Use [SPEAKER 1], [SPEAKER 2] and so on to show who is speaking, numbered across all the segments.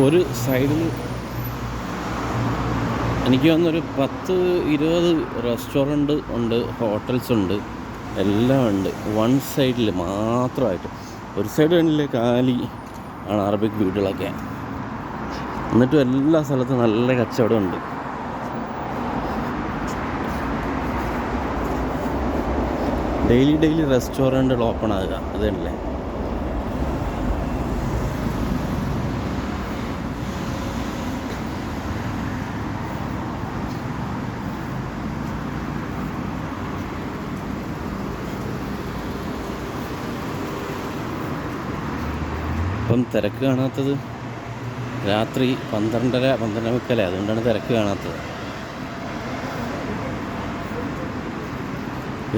[SPEAKER 1] ഒരു സൈഡിൽ എനിക്ക് തോന്നുന്നൊരു പത്ത് ഇരുപത് റെസ്റ്റോറന്റ് ഉണ്ട് ഹോട്ടൽസ് ഉണ്ട് എല്ലാം ഉണ്ട്. വൺ സൈഡിൽ മാത്രമായിട്ട്. ഒരു സൈഡ് കണ്ടില്ലേ കാലി ആണ് അറബിക് വീടുകളൊക്കെ. എന്നിട്ടും എല്ലാ സ്ഥലത്തും നല്ല കച്ചവടമുണ്ട് ഡെയിലി ഡെയിലി റെസ്റ്റോറന്റുകൾ ഓപ്പൺ ആകുക അത് ഇപ്പം തിരക്ക് കാണാത്തത് രാത്രി പന്ത്രണ്ടര പന്ത്രണ്ട് മുക്കല. അതുകൊണ്ടാണ് തിരക്ക് കാണാത്തത്.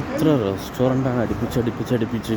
[SPEAKER 1] എത്ര റെസ്റ്റോറന്റാണ് അടുപ്പിച്ച് അടുപ്പിച്ച് അടുപ്പിച്ച്.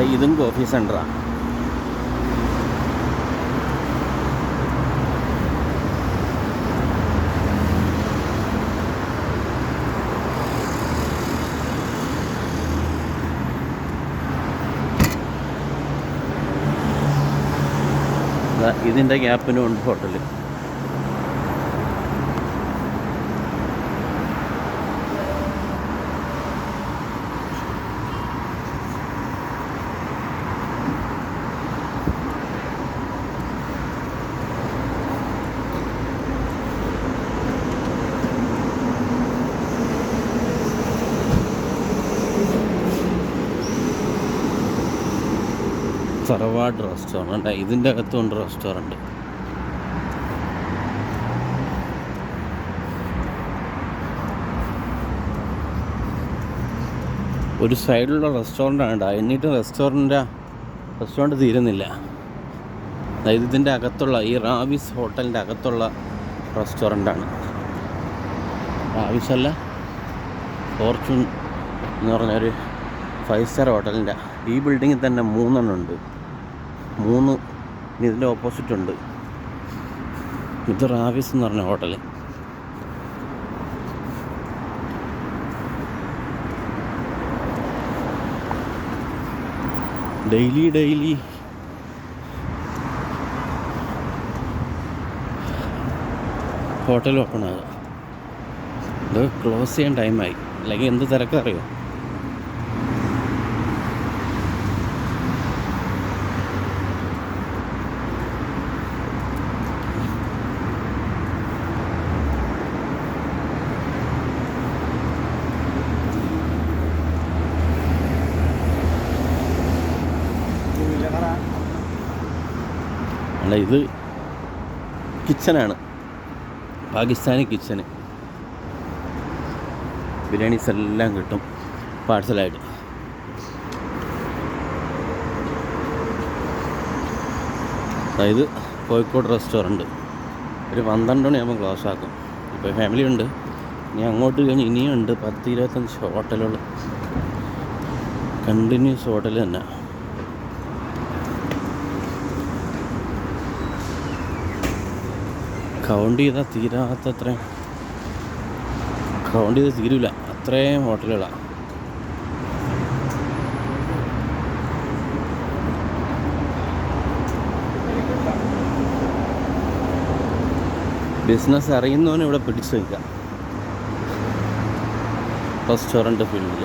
[SPEAKER 1] അല്ല ഇതും കോഫി സെന്ററാണ് ഇതിന്റെ ഗ്യാപ്പിനും ഉണ്ട് ഹോട്ടൽ തറവാട് റെസ്റ്റോറന്റ് ഇതിന്റെ അകത്തുണ്ട് റെസ്റ്റോറന്റ് ഒരു സൈഡിലുള്ള റെസ്റ്റോറന്റ് ആണ് എന്നിട്ട് റെസ്റ്റോറന്റ് റെസ്റ്റോറന്റ് തീരുന്നില്ല. അതായത് ഇതിന്റെ അകത്തുള്ള ഈ റാവിസ് ഹോട്ടലിന്റെ അകത്തുള്ള റെസ്റ്റോറന്റാണ് റാവിസ് അല്ല ഫോർച്യൂൺ എന്ന് പറഞ്ഞൊരു ഫൈവ് സ്റ്റാർ ഹോട്ടലിന്റെ. ഈ ബിൽഡിങ്ങിൽ തന്നെ മൂന്നെണ്ണം ഉണ്ട്. മൂന്ന് ഇതിന്റെ ഓപ്പോസിറ്റ് ഉണ്ട്. ഇത് റാവിസ് എന്ന് പറഞ്ഞ hotel daily daily. Hotel open ആകുക ഇത് ക്ലോസ് ചെയ്യാൻ ടൈമായി അല്ലെങ്കിൽ എന്ത് തിരക്കറിയോ അല്ല ഇത് കിച്ചനാണ്. പാകിസ്ഥാനി കിച്ചന്. ബിരിയാണീസ് എല്ലാം കിട്ടും പാഴ്സലായിട്ട് അതായത് കോഴിക്കോട് റെസ്റ്റോറന്റ്. ഒരു പന്ത്രണ്ട് മണിയാകുമ്പോൾ ക്ലോസ് ആക്കും. ഇപ്പോൾ ഫാമിലി ഉണ്ട്. ഇനി അങ്ങോട്ട് കഴിഞ്ഞ് ഇനിയും ഉണ്ട് പത്ത് ഇരുപത്തഞ്ച് ഹോട്ടലുകൾ കണ്ടിന്യൂസ് ഹോട്ടൽ തന്നെ. കൗണ്ട് ചെയ്താൽ തീരാത്തത്ര കൗണ്ട് ചെയ്ത് തീരില്ല അത്രയും ഹോട്ടലുകളാണ് ബിസിനസ് അറിയുന്നവനെ ഇവിടെ പിടിച്ചു വയ്ക്കാം റെസ്റ്റോറന്റ് ഫീൽഡിൽ